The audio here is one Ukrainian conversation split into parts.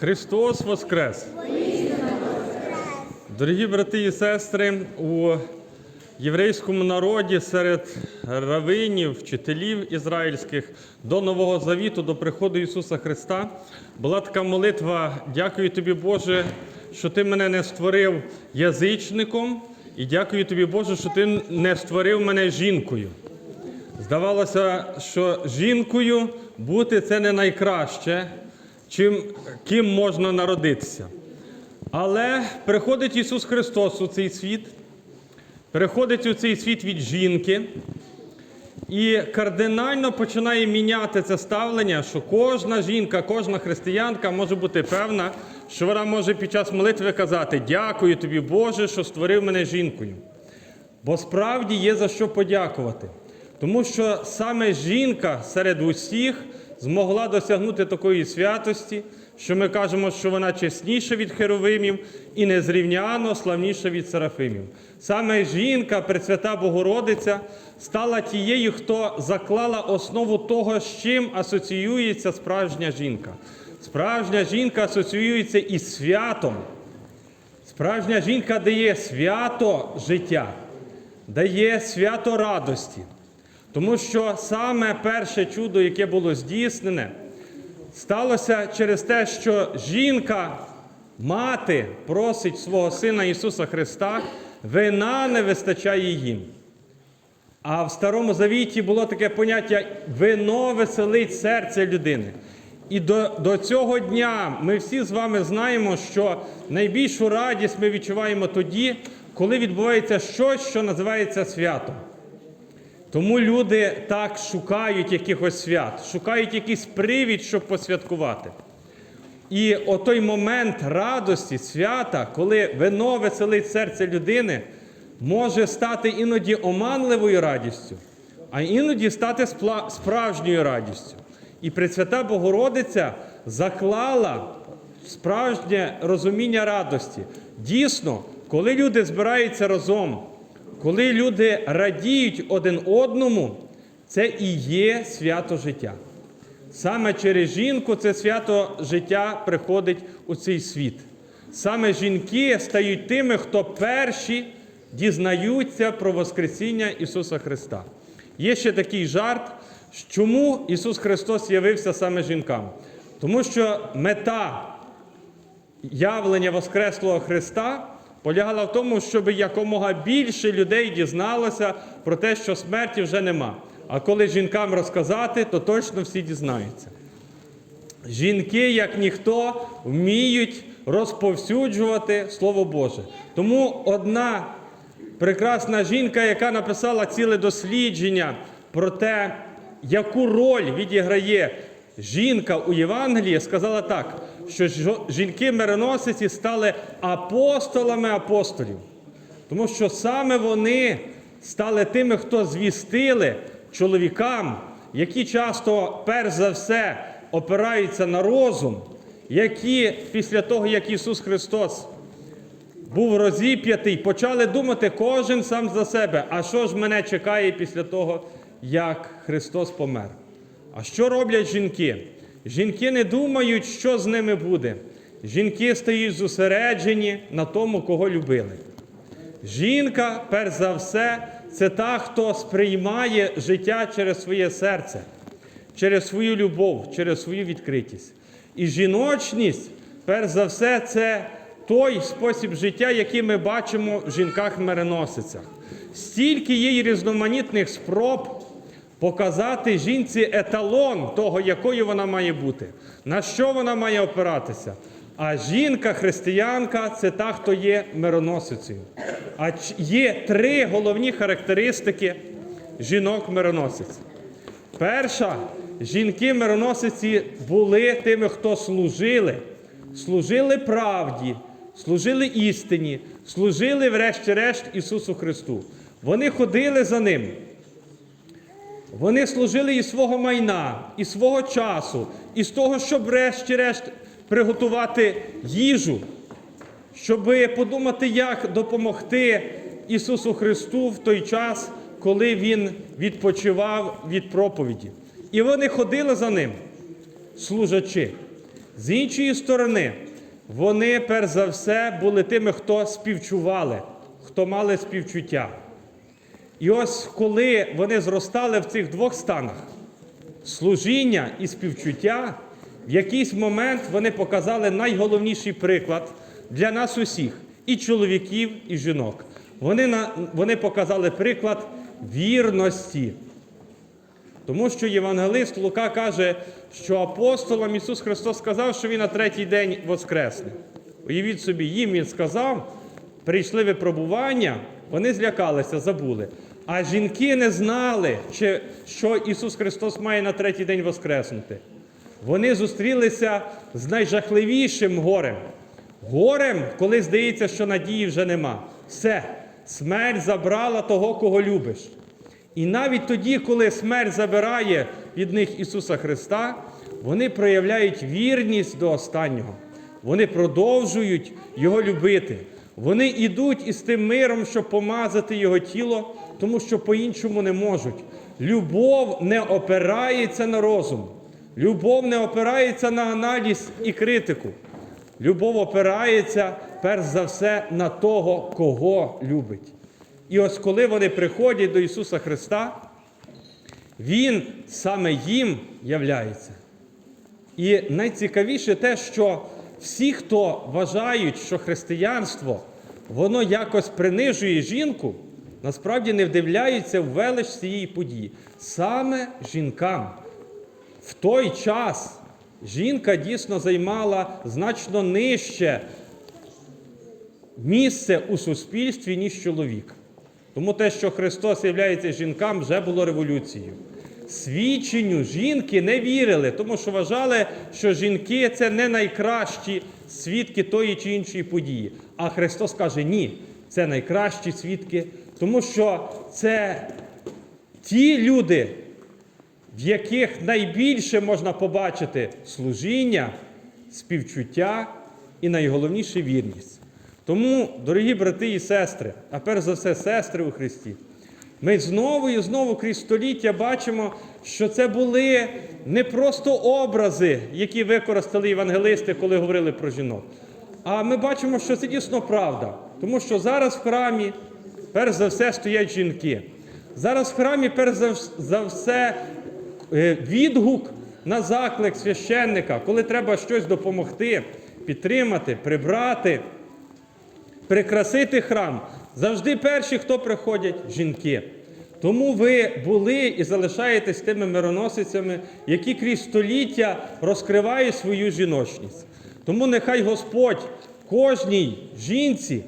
Христос Воскрес! Дорогі брати і сестри, у єврейському народі серед равинів, вчителів ізраїльських до Нового Завіту, до приходу Ісуса Христа була така молитва: Дякую тобі, Боже, що ти мене не створив язичником, і дякую тобі, Боже, що ти не створив мене жінкою. Здавалося, що жінкою бути це не найкраще, чим ким можна народитися. Але приходить Ісус Христос у цей світ, приходить у цей світ від жінки і кардинально починає міняти це ставлення, що кожна жінка, кожна християнка може бути певна, що вона може під час молитви казати Дякую тобі, Боже, що створив мене жінкою. Бо справді є за що подякувати. Тому що саме жінка серед усіх змогла досягнути такої святості, що ми кажемо, що вона чесніша від херовимів і незрівняно славніша від серафимів. Саме жінка, Пресвята Богородиця, стала тією, хто заклала основу того, з чим асоціюється справжня жінка. Справжня жінка асоціюється із святом. Справжня жінка дає свято життя, дає свято радості. Тому що саме перше чудо, яке було здійснене, сталося через те, що жінка, мати, просить свого Сина Ісуса Христа, вина не вистачає їм. А в Старому Завіті було таке поняття вино веселить серце людини. І до, до цього дня ми всі з вами знаємо, що найбільшу радість ми відчуваємо тоді, коли відбувається щось, що називається святом. Тому люди так шукають якихось свят, шукають якийсь привід, щоб посвяткувати. І отой момент радості, свята, коли вино веселить серце людини, може стати іноді оманливою радістю, а іноді стати справжньою радістю. І Пресвята Богородиця заклала справжнє розуміння радості. Дійсно, коли люди збираються разом, коли люди радіють один одному, це і є свято життя. Саме через жінку це свято життя приходить у цей світ. Саме жінки стають тими, хто перші дізнаються про Воскресіння Ісуса Христа. Є ще такий жарт, чому Ісус Христос явився саме жінкам? Тому що мета явлення Воскреслого Христа полягала в тому, щоб якомога більше людей дізналося про те, що смерті вже нема. А коли жінкам розказати, то точно всі дізнаються. Жінки, як ніхто, вміють розповсюджувати Слово Боже. Тому одна прекрасна жінка, яка написала ціле дослідження про те, яку роль відіграє жінка у Євангелії, сказала так, що жінки-мироносиці стали апостолами апостолів. Тому що саме вони стали тими, хто звістили чоловікам, які часто, перш за все, опираються на розум, які після того, як Ісус Христос був розіп'ятий, почали думати кожен сам за себе, а що ж мене чекає після того, як Христос помер. А що роблять жінки? Жінки не думають, що з ними буде. Жінки стають зосереджені на тому, кого любили. Жінка, перш за все, це та, хто сприймає життя через своє серце, через свою любов, через свою відкритість. І жіночність, перш за все, це той спосіб життя, який ми бачимо в жінках-мереносицях. Стільки є різноманітних спроб показати жінці еталон того, якою вона має бути, на що вона має опиратися. А жінка, християнка це та, хто є мироносицею. А є три головні характеристики жінок-мироносиць. Перша, жінки-мироносиці були тими, хто служили, служили правді, служили істині, служили, врешті-решт, Ісусу Христу. Вони ходили за Ним. Вони служили і свого майна, і свого часу, і з того, щоб врешті-решт приготувати їжу, щоб подумати, як допомогти Ісусу Христу в той час, коли Він відпочивав від проповіді. І вони ходили за ним, служачи. З іншої сторони, вони перш за все були тими, хто співчували, хто мали співчуття. І ось коли вони зростали в цих двох станах служіння і співчуття, в якийсь момент вони показали найголовніший приклад для нас усіх, і чоловіків, і жінок. Вони, вони показали приклад вірності. Тому що євангелист Лука каже, що апостолам Ісус Христос сказав, що Він на третій день воскресне. Уявіть собі, їм Він сказав, прийшли випробування, вони злякалися, забули. А жінки не знали, чи- що Ісус Христос має на третій день воскреснути. Вони зустрілися з найжахливішим горем. Горем, коли здається, що надії вже нема. Все, смерть забрала того, кого любиш. І навіть тоді, коли смерть забирає від них Ісуса Христа, вони проявляють вірність до останнього. Вони продовжують Його любити. Вони йдуть із тим миром, щоб помазати Його тіло, тому що по-іншому не можуть. Любов не опирається на розум. Любов не опирається на аналіз і критику. Любов опирається перш за все на того, кого любить. І ось коли вони приходять до Ісуса Христа, Він саме їм являється. І найцікавіше те, що всі, хто вважають, що християнство воно якось принижує жінку, насправді не вдивляються в велич цієї події. Саме жінкам. В той час жінка дійсно займала значно нижче місце у суспільстві, ніж чоловік. Тому те, що Христос являється жінкам, вже було революцією. Свідченню жінки не вірили, тому що вважали, що жінки це не найкращі свідки тої чи іншої події. А Христос каже, ні, це найкращі свідки, тому що це ті люди, в яких найбільше можна побачити служіння, співчуття і найголовніше вірність. Тому, дорогі брати і сестри, а перш за все, сестри у Христі, ми знову і знову крізь століття бачимо, що це були не просто образи, які використали євангелисти, коли говорили про жінок. А ми бачимо, що це дійсно правда. Тому що зараз в храмі, перш за все, стоять жінки. Зараз в храмі, перш за все, е, відгук на заклик священника, коли треба щось допомогти, підтримати, прибрати, прикрасити храм. Завжди перші, хто приходять, жінки. Тому ви були і залишаєтесь тими мироносицями, які крізь століття розкривають свою жіночність. Тому нехай Господь кожній жінці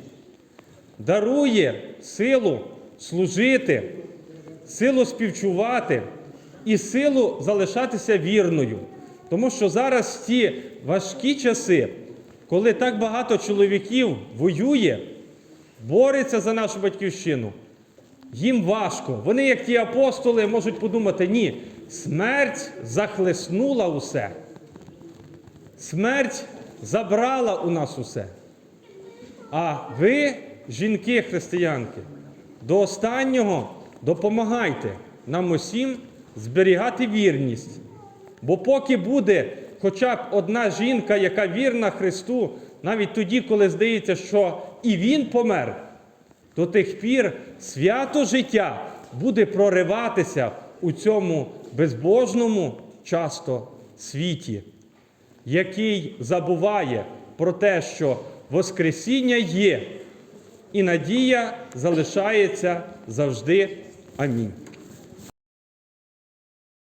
дарує силу служити, силу співчувати і силу залишатися вірною. Тому що зараз ті важкі часи, коли так багато чоловіків воює, бореться за нашу батьківщину, їм важко. Вони, як ті апостоли, можуть подумати: ні, смерть захлеснула усе. Смерть забрала у нас усе. А ви, жінки християнки, до останнього допомагайте нам усім зберігати вірність. Бо поки буде хоча б одна жінка, яка вірна Христу, навіть тоді, коли здається, що і Він помер, до тих пір свято життя буде прориватися у цьому безбожному часто світі, який забуває про те, що Воскресіння є, і надія залишається завжди. Амінь.